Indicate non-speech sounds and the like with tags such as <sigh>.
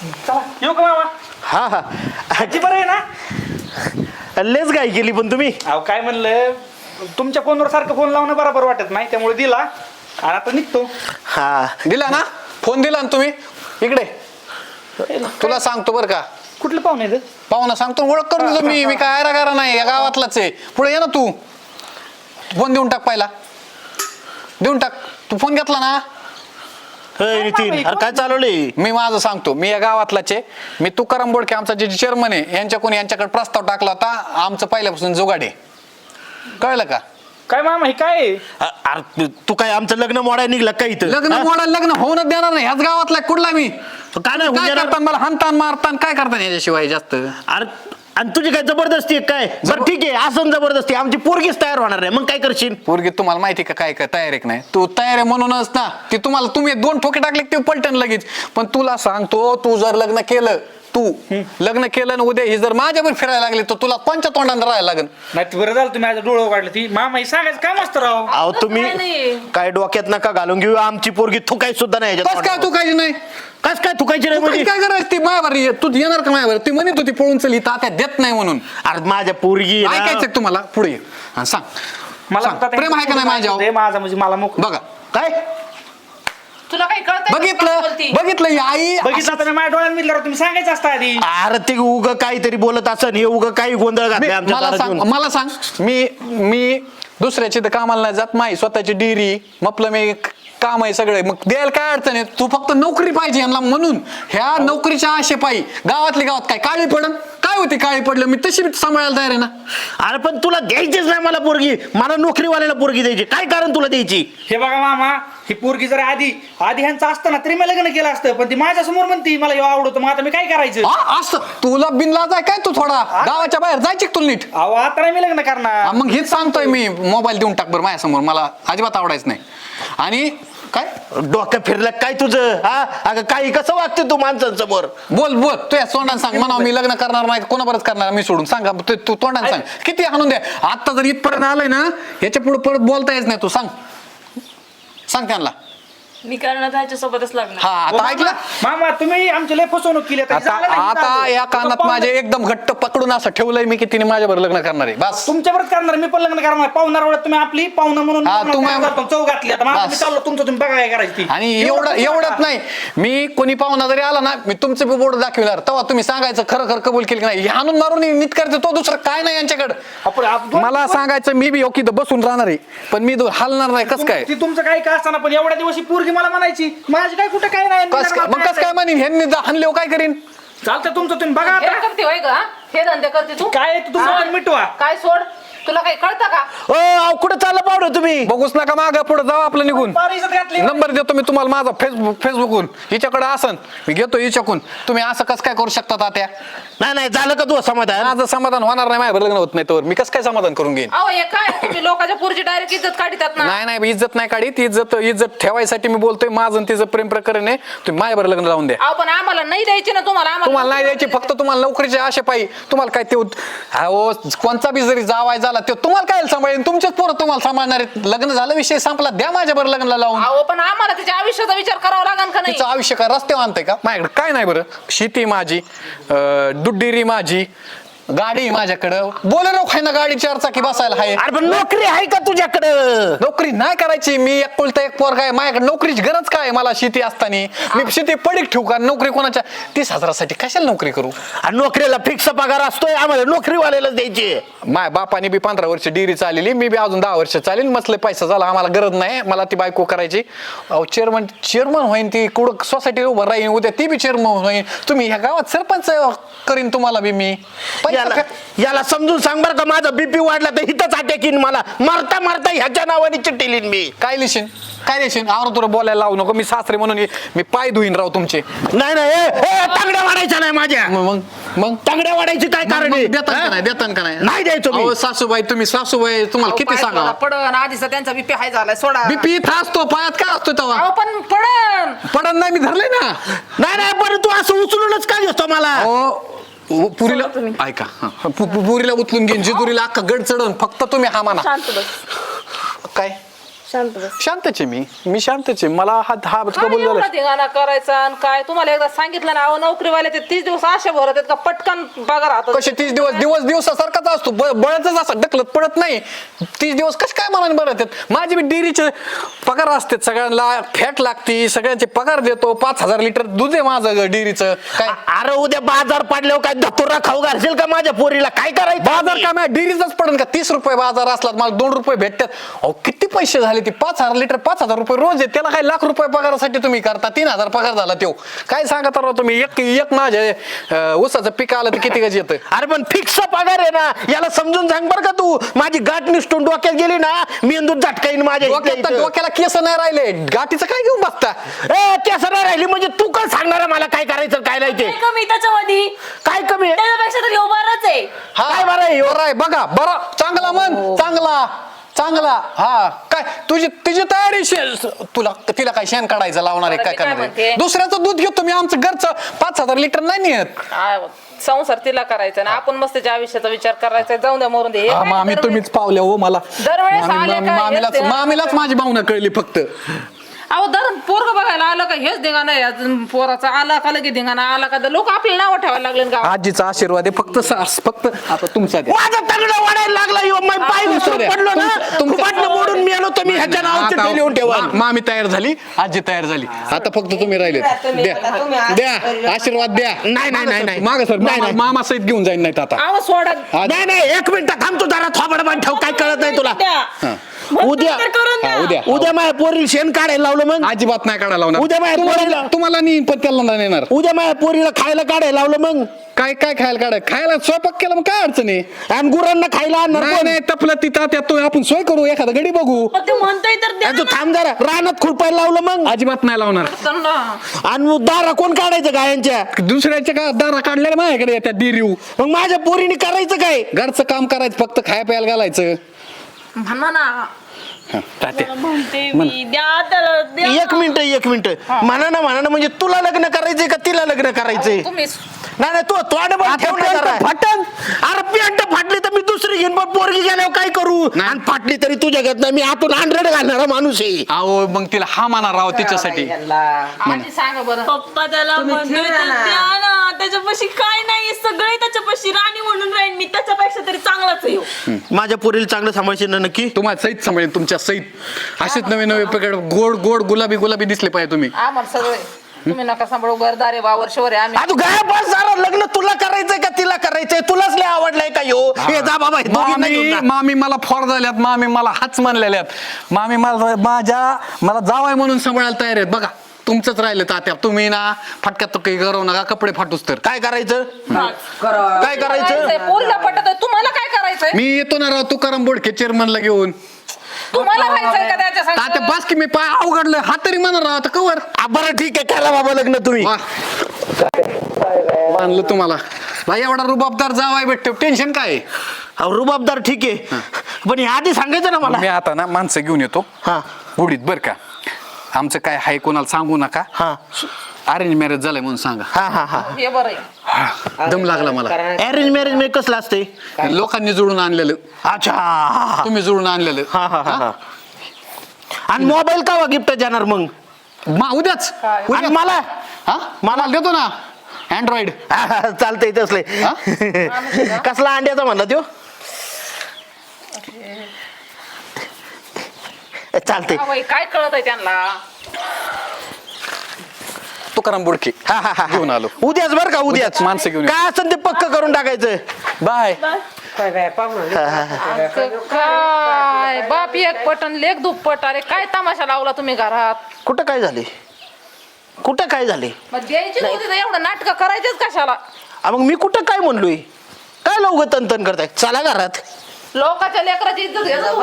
चला येऊ का मामा? हा हा. आजी बरं आहे ना? लेच गाय केली पण तुम्ही. अहो काय म्हणलं? तुमच्या फोनवर सारखं फोन लावणं बरोबर वाटत नाही त्यामुळे दिला. आणि आता निघतो. हा. दिला ना? फोन दिला ना तुम्ही? इकडे. तुला सांगतो बरं का. कुठलं पाहुणे आहेत? पाहुणा सांगतो ओळख करून देतो मी. मी काय आयरा गारा नाही या गावातलाच आहे. पुढे ये ना तू. फोन देऊन टाक पहिला. देऊन टाक. तू फोन घेतला ना? हे नितीन. अरे काय चालवलंय? मी माझं सांगतो. मी या गावातलाच आहे. मी तुकाराम बोडके आमचा जे चेअरमन आहे यांच्याकडून यांच्याकडे प्रस्ताव टाकला होता. आमचं पहिल्यापासून जुगाडे कळलं का? काय मामा हे काय? आहे? अ- अरे तू काय आमचं लग्न मोडाय निघलं का इथं? लग्न हा? मोडायला लग्न होऊनच देणार नाही. ह्याच गावातला कुठला मी? काय नाही काय? करतान मला? हानतान मारतान काय करतान याच्याशिवाय जास्त? अरे आणि तुझी काय जबरदस्ती आहे काय? बरं ठीक आहे असं जबरदस्ती. आमची पोरगीच तयार होणार नाही. मग काय करशील? पोरगी तुम्हाला माहिती का काय काय तयार आहे का नाही? तू तयार आहे म्हणूनच ना ती तुम्हाला तुम्ही दोन ठोके टाकले ते पलटन लगेच. पण तुला सांगतो तू जर लग्न केलं तू लग्न केलं ना उद्या ही जर माझ्यावर फिरायला लागली तर तुला कोणच्या तोंडाने राहायला लागेल नाही ते बरं झालं तुम्ही माझ्या डोळं काढलं ती मामा हे सांगायचं काम असतं राव? अहो तुम्ही काय नाही. काय डोक्यात नका घालून घेऊ. आमची पोरगी थुकाय सुद्धा नाही कस काय तू काही नाही? कस काय थुकायची नाही तू म्हणजे काय करायचं? ती मायावर ये. तू येणार का मायावर ती म्हणत होती पळून चल इथं आता देत नाही म्हणून. अरे माझ्या पोरगी आहे ना. ऐकायचं का तुम्हाला? पुढे ये. हा, सांग. मला सांग. फक्त प्रेम आहे का नाही माझ्यावर? ते माझा म्हणजे मला मोक बघा. काय? तुला काही कळत बघितलं बघितलं ही आई बघितलं आता मी माझ्या डोळ्यात मिळलं तुम्ही सांगायचं असतं आधी. अरे ते उग काहीतरी बोलत असं हे उग काही गोंधळ घातलाय आमच्या मला दारात सांग येऊन. मला सांग. मी मी दुसऱ्याची तर कामाला नाही जात माही स्वतःची डिरी मपलं मी काम आहे सगळे. मग द्यायला काय अडचण आहे? तू फक्त नोकरी पाहिजे यांना म्हणून. ह्या नोकरीच्या आशे पायी. गावातल्या गावात काय काळी पडन? काय होती काळी पडलं? मी तशी सांभाळायला तयार आहे ना. अरे पण तुला द्यायचीच नाही मला पोरगी. मला नोकरीवाल्याला पोरगी द्यायची. काय कारण तुला द्यायची? हे बघा मामा ही पोरगी जर आधी आधी ह्यांचं असतं ना तरी मी लग्न केलं असतं. पण ती माझ्यासमोर म्हणती मला हे आवडतं मग आता मी काय करायचं? हा, असं. तुला बिनलाज आहे काय तू थोडा? गावाच्या बाहेर जायची का तुला नीट? अहो आता नाही मी लग्न करणार. हा, मग हेच सांगतोय मी. मोबाईल देऊन टाक बरं माझ्यासमोर. मला अजिबात आवडायचं नाही. आणि काय? डोकं फिरलं काय तुझं? हा? अगं काही कसं वागते तू माणसांसमोर? बोल बोल. तू या तोंडाने सांग. म्हणा मी लग्न करणार नाही कोणाबरोबर करणार मी सोडून. सांगा. तू तू तोंडाने सांग. किती आणून द्या. आता जर इथपर्यंत आलंय ना याच्यापुढे परत बोलता येत नाही तू. सांग. सांग त्यांना. मी करणार त्याच्यासोबतच लग्न हा आता ऐकलं मामा तुम्ही आमची लय फसवणूक केली आता. आता झालं नाही आता झालं. या कानात माझे एकदम घट्ट पकडून असं ठेवलंय मी की तिने माझ्यावर लग्न करणार आहे बस तुमच्यावरच करणार मी पण लग्न करणार पाहुणार वेळात तुम्ही आपली पाहुणा म्हणून हा, तुम्ही- करतो, चव घातली आता माझं मी बस. चाललो तुमचं तुम्ही बघा काय करायची ती. आणि एवढं एवढंच. नाही मी कोणी पाहुणा जरी आला ना मी तुमचं बी बोर्ड दाखविणार तेव्हा तुम्ही सांगायचं खरं खरं कबूल केलं की नाही हाणून मारून नीट करायचं तो दुसरं काय नाही यांच्याकडे आपण- आपण- मला सांगायचं मी बी ओकी बसून राहणार आहे पण मी दो- हलणार नाही कस काय ती तुमचं काही का असताना पण एवढ्या दिवस ही पोरगी मला म्हणायची माझी काय कुठं काय नाही कस काय मग कस काय म्हणीन ह्यांनी हाणले काय करीन? चालतं तुमचं तुम्ही बघा हे आता. करते होय का हे धंदे करते तू. काय आहे ते हा? मिटवा. काय सोड? तुला काही कळतं का? ओ अहो, कुठं चाललं पावडं तुम्ही? बघूच नका माग पुढे जाऊ आपलं निघून. फार इज्जत घातली. नंबर देतो मी तुम्हाला माझा फेसबुक फेसबुकून हिच्याकडे असन मी घेतो हिच्याकून तुम्ही असं कसं काय करू शकता तात्या? नाही नाही झालं का तू समाधान? माझं समाधान होणार नाही माझ्या लग्न होत नाही तर मी कसं काय समाधान करून घेईन? अहो हे काय? तुम्ही लोकांच्या पुरची डायरेक्ट इज्जत काढतात ना. नाही नाही इज्जत नाही काढी इज्जत इज्जत ठेवायसाठी मी बोलतोय. माझं आणि तिचं प्रेम प्रकरण आहे. तुम्ही माझ्यावर लग्न लावून द्या. अहो पण आम्हाला नाही द्यायची ना तुम्हाला. तुम्हाला नाही द्यायची. फक्त तुम्हाला नोकरीचे आशे पाहिजे तुम्हाला काय ते उत- अहो कोणचा बी जरी जावाय झाला ते तुम्हाला काय सांभाळेल? तुमचेच पोरं तुम्हाला सांभाळणार आहेत. लग्न झालं विषय संपला द्या माझ्यावर लग्नाला लावून. अहो पण आम्हाला त्याच्या आयुष्याचा विचार करावा लागेल का नाही? तिचं आयुष्य काय रस्त्यावर आणतंय का? माझ्याकडे काय नाही बरं. शेती माझी अं, दुड्डेरी माझी गाडी आहे माझ्याकडं. बोले नको आहे ना गाडी चार चाकी बसायला आहे अरे पण नोकरी आहे का तुझ्याकडं? नोकरी नाही करायची. मी एकुलता एक पोर काय माझ्याकडे नोकरीची गरज काय आहे मला शेती असताना? मी शेती पडीक ठेवू का? नोकरी कोणाच्या? तीस हजारासाठी कशाला नोकरी करू? आणि नोकरीला फिक्स पगार असतोय. आम्हाला नोकरीवाल्याला द्यायची. माय बापाने बी पंधरा वर्ष डिरी चालली. मी बी अजून दहा वर्ष चालेल मसले पैसा झाला. आम्हाला गरज नाही. मला ती बायको करायची. अहो चेअरमन चेअरमन होईन ती. कुठं सोसायटी उभं राहीन. उद्या ती बी चेअरमन होईन. तुम्ही ह्या गावात सरपंच करीन तुम्हाला बी मी. पैसा याला. याला समजून सांग बरं का माझा बीपी वाढला तर हिथंच अटॅक मला. मारता मारता ह्याच्या नावाने चिट्टी लिहिन मी. काय लिहिशील? काय लिहिशील? आवर तुला बोलायला लावू नको. मी सासरे म्हणून ये- मी पाय धुईन राव तुमचे. नाही नाही ए, ए, तांगड्या वाढायच्या नाही माझ्या. मग मग मग? तांगड्या वाढायची काय कारण आहे? देतात का? नाही? का नाही? नाही द्यायचो मी. अहो, सासूबाई तुम्ही सासूबाई तुम्हाला किती सांगा पडन. आधीचा त्यांचा बीपी हाय झालाय सोडा. बीपी इथं असतो पायात काय असतो तेव्हा अहो पण पडन. पडत नाही मी धरले ना. नाही नाही पण तू असं उचलूनच काय घेतो मला? अहो, उ- पुरीला ऐका. हा. पु- पु- पुरीला उचलून घेईन जेजुरीला अख्खा गड चढवून फक्त तुम्ही हा म्हणा. शांत बस. काय? शांत बस. शांतच आहे मी. मी शांतच. आहे मला हा हा कबूल झाला धिंगाणा करायचा आणि काय? तुम्हाला एकदा सांगितलं ना अहो नोकरीवाले ते तीस दिवस असे भरत आहेत का पटकन पगार हातात. कसे तीस दिवस दिवस दिवसासारखाच असतो. ब- बळतच असं ढकलत पडत नाही. तीस दिवस कश काय मनाने बरत आहेत माझे बी डेअरीचे पगार असतात. सगळ्यांना फॅट लागती. सगळ्यांचे पगार देतो. पाच हजार लिटर दूध आहे माझं डेअरीचं. काय? अरे उद्या बाजार पडल्यावर काय धतुरा खाऊ घालशील का माझ्या पोरीला? काय करायचं बाजार? काय? माझ्या डेअरीचाच पडेल का? तीस रुपये बाजार असला मला दोन रुपये भेटतात. अहो किती पैसे झाले ते पाच हजार लिटर पाच हजार रुपये रोज आहे त्याला काय लाख रुपये पगारासाठी तुम्ही करता? तीन हजार पगार झाला तो काय सांगत राव तुम्ही? एक एक माझ्या अं, ऊसाचं पीक आलं तर किती गज येतं? अरे पण फिक्स पगार आहे ना. याला समजून सांग बर का तू. माझी गाठ निसटून डोक्यात गेली ना मेंदूत झटकाईन माझ्या इथल्या डोक्यात इथं. डोक्याला केस नाही राहिले. गाठीचं काय घेऊन बसता? ए केस नाही राहिली म्हणजे तू काय सांगणार आहे मला? काय करायचं काय नाही ते? काय कमी त्याच्यामध्ये? काय कमी? आहे त्याच्यापेक्षा तर बरंच आहे. हा. काय बरं आहे? बरं आहे. बघा बरं. चांगला मन चांगला. चांगला. हा काय तुझी तुझी तयारी शे- तुला तिला काय शेण काढायचं लावणार आहे काय मी काय करणार? म्हणते? आहे? दुसऱ्याचं दूध घेतो मी आमचं घरचं. पाच हजार लिटर नाही नेत. आ, संसार तिला करायचा ना. आपण मस्त तिच्या आयुष्याचा विचार करायचा जाऊन द्या मरून दे. हे काय मामी दरवेळेस- तुम्हीच पावल्या हो मला. दरवेळेस मामी- आले मामी- का? मामीलाच हेच ते- मामीलाच माझी भावना कळली फक्त. अहो दर पोरग बघायला आलं का? हेच धिंगाणा आहे. अजून पोराचा आला का? लगे धिंगाणा आला का? लोक आपल्याला नाव ठेवायला लागले ना गावात. आजीचा आशीर्वाद आहे. फक्त सा- फक्त आता तुमचा द्या. माझा तगडा वाढायला लागला. यो मी पाय तुमचं घसरून द्या. पडलो ना. तुमचं- मोडून मी आलो तर मी ह्याच्या नावाचे आता लिहून ठेवा मा- मामी तयार झाली. आजी तयार झाली. आता फक्त तुम्ही राहिले. द्या. द्या. आशीर्वाद द्या. नाही, नाही, नाही, नाही. माग सर नाही, नाही. मामा सहित घेऊन जाईन नाही आता. अहो सोडा. नाही नाही. एक मिनिट थांब तू जरा. थोबड बांध ठेव. काय कळत नाही तुला. हा. उद्या तर करून हा, द्या. उद्या. उद्या माझ्या पोरीला शेण काढायला लावलं मग? अजिबात नाही काढायला लावणार. उद्या माझ्या तुम्हाला पोरीला- तुम्हाला नेईन पण त्याला नाही नेणार. उद्या माझ्या पोरीला खायला काढायला लावलं मग? काय काय खायला काढ खायला स्वयंपाक केला मग काय अडचण आहे? आणि गुरांना खायला आणणार नाही कोण? नाही तपलं तिथं त्यात तो आपण सोय करू एखादा गडी बघू. ते म्हणतोय तर द्या आणि तू थांब जरा रानात खुरपायला लावलं मग? अजिबात नाही लावणार. त्यांना आणि मग दारा कोण काढायचं गायांच्या? दुसऱ्याच्या का दारा काढलेल्या माझ्याकडे येतात डिरीव मग माझ्या पोरीने करायचं काय? घरचं काम करायचं फक्त खाय प्यायला घालायचं. म्हणा ना. तात्या. मला म्हणते मी द्या त्याला द्या एक मिनिट एक मिनिट म्हणा ना म्हणा ना म्हणजे तुला लग्न करायचंय का तिला लग्न करायचंय तुम्ही नाही नाही तू तोंड बंद आता ठेव ना जरा. फाटन. अरे पेंट फाटली तर मी दुसरी घेईन पण पोरगी गेल्यावर काय करू आणि फाटली तरी तुझ्या घेत नाही. मी आतून हंड्रेड घालणारा माणूस आहे. अहो मग तिला हा माना राव तिच्यासाठी. आधी सांगा बरं. पप्पा त्याला म्हणतोय तर द्या ना. त्याच्यापाशी काय नाही. सगळे त्याच्यापाशी राणी म्हणून राहील मी त्याच्यापेक्षा तरी चांगलाच आहे. ह्यो. माझ्या पोरीला चांगलं सांभाळशील ना नक्की? तुम्हाला सहित सांभाळेल तुमच्या सहित. असेच नवे नवे प्रकार. गोड गोड गुलाबी गुलाबी दिसले पाहिजे तुम्ही. आम्हाला सगळे. तुम्ही नका सांभाळू घरदारे वा वर्षभर आहे आम्ही. आ, तू गाय बस जरा. लग्न तुला करायचंय का तिला करायचंय? तुलाच लय आवडलाय का यो? हे. जा बाबा हे दोघींना घेऊन मामी जा. मामी मला फॉर झाल्यात मामी मला हाच म्हणलेल्यात मामी मला माझ्या मला जावाय म्हणून सांभाळायला तयार आहेत. बघा तुमचंच राहिलं तात्या. तुम्ही ना फटक्यात काही गरव नका कपडे फाटूस तर. काय करायचं? काय करायचं? करायचंय, पोरीला पटत तुम्हाला काय करायचंय? मी येतो ना राव तुकाराम बोडके चेअरमनला घेऊन. तुम्हाला का त्याच्या संग? बस की मी पाय अवघडलं. हा तरी म्हणा राव आता कवर. आ, बरं ठीक आहे केला बाबा लग्न तुम्ही. वा. मानलं तुम्हाला. भाई एवढा रुबाबदार जावाय भेटतो. टेन्शन काय? आहे? अहो, रुबाबदार ठीक आहे. पण हे आधी सांगायचं ना मी मला आता ना माणसं घेऊन येतो. हा. उडीत बर का. आमचं काय हाय कोणाला सांगू नका. हा. अरेंज मॅरेज झालंय म्हणून सांगा. हा हा हा. हे बरं आहे. हा, दम लागला मला. अरेंज मॅरेजमध्ये कसलं असते? लोकांनी जुळून आणलेलं. अच्छा हा तुम्ही जुळून आणलेलं. हा हा हा आणि मोबाईल का गिफ्ट देणार मग? मा- उद्याच. मला? हा? मला? देतो ना. अँड्रॉइड <laughs> चालतंय तसले हा? <laughs> कसला अंड्याचा म्हणला त्यो? चालतंय. हा, काय कळत आहे त्यांना? तुकाराम बुडके. हा हा हा घेऊन आलो. उद्याच बर का उद्याच? माणसं घेऊन. काय असेल ते पक्क करून टाकायचं? बाय. काय? बाप एक पटन लेख दुप्पट अरे काय तमाशा लावला तुम्ही घरात? कुठं काय झाले? कुठं काय झाले? मग द्यायची नव्हती तर एवढं नाटक करायचेच कशाला? आ, मग मी कुठं काय म्हणलोय? काय लवकर तन तन करताय? चला घरात. लोकांच्या लेकराची इज्जत घ्यायचं